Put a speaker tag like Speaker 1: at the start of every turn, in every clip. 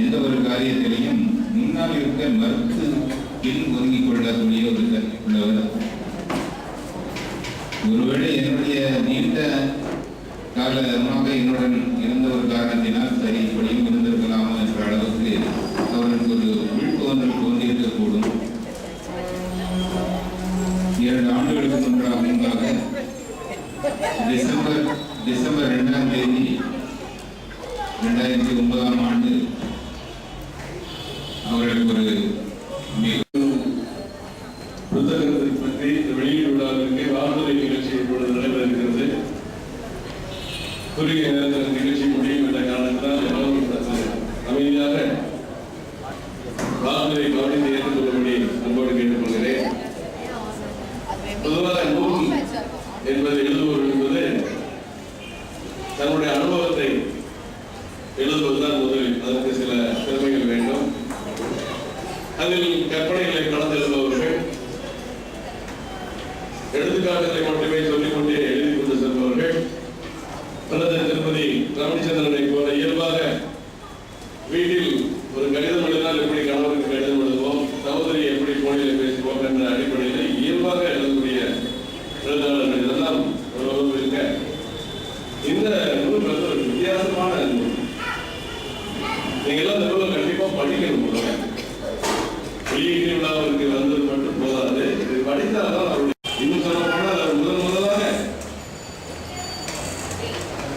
Speaker 1: எந்த ஒரு காரியத்திலையும் முன்னால் இருக்க மறுத்து பின் ஒதுங்கிக் கொள்ளக்கூடிய ஒரு உள்ளவர். ஒருவேளை என்னுடைய நீண்ட காலமாக என்னுடன் இருந்த ஒரு காரணத்தினால் சரி இப்படியும் இருந்திருக்கலாமோ என்ற அளவுக்கு அவருக்கு ஒரு விழிப்புணர்வு தோன்றியிருக்கக்கூடும். இரண்டு ஆண்டுகளுக்கு முன்பாக முன்பாக டிசம்பர் டிசம்பர் இரண்டாம் தேதி ரெண்டாயிரத்தி ஒன்பதாம் ஆண்டு
Speaker 2: புத்தகத்தை பற்றி இந்த வெளியீடு விழாவிற்கு வானொலி நிகழ்ச்சி இப்பொழுது நடைபெறுகிறது. குறுகிய நேரத்தில் நிகழ்ச்சி முடியும் என்ற காரணத்தால் எல்லோரும் அமைதியாக வானொலியை கவனித்து ஏற்றுக்கொள்ளும்படி அன்போடு கேட்டுக்கொள்கிறேன். பொதுவாக நூல் என்பது எழுதுவோர் என்பது தன்னுடைய அனுபவத்தை எழுதுவதுதான் முதலில். அதற்கு சில திறமைகள் வேண்டும். அதில் கற்பனைகளை எடுத்துக்காட்டுகளை மட்டுமே சொல்லிக்கொண்டே எழுதி கொண்டு செல்பவர்கள். அல்லது திருப்பதி ராமச்சந்திரனை போல இயல்பாக வீட்டில் ஒரு கடிதம் எழுதினால் எப்படி கணவருக்கு கடிதம் எழுதுவோம்? சகோதரி எப்படி போனில் பேசுவோம் என்ற அடிப்படையில் இயல்பாக எழுதக்கூடிய எழுத்தாளர்கள் இதெல்லாம் ஒரு இருக்க. இந்த நூல் வந்து ஒரு வித்தியாசமான நூல். நீங்க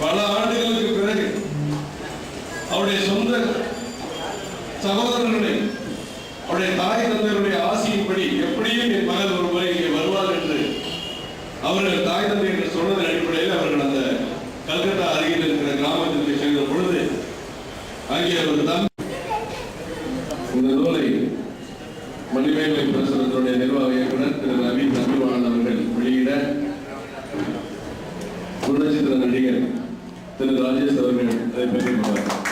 Speaker 2: பல ஆண்டுகளுக்கு பிறகு அவருடைய சொந்த சகோதரனுடைய அவருடைய தாய் தந்தையருடைய ஆசையின்படி எப்படியும் என் மகள் ஒரு முறை இங்கே வருவார் என்று அவர்கள் தாய் தந்தை என்று சொன்னதன் அடிப்படையில் அவர்கள் அந்த கல்கத்தா அருகில் இருக்கிற கிராமத்திற்கு சென்ற பொழுது அங்கே ஒரு தம்பி இந்த நூலை மணிமேகலை பிரசுரத்துடைய நிர்வாக இயக்குனர் திரு நவீன் நம்பிவாளன் திரு ராஜேஷ் அவர்கள் அதை பெற்றுக் கொண்டார்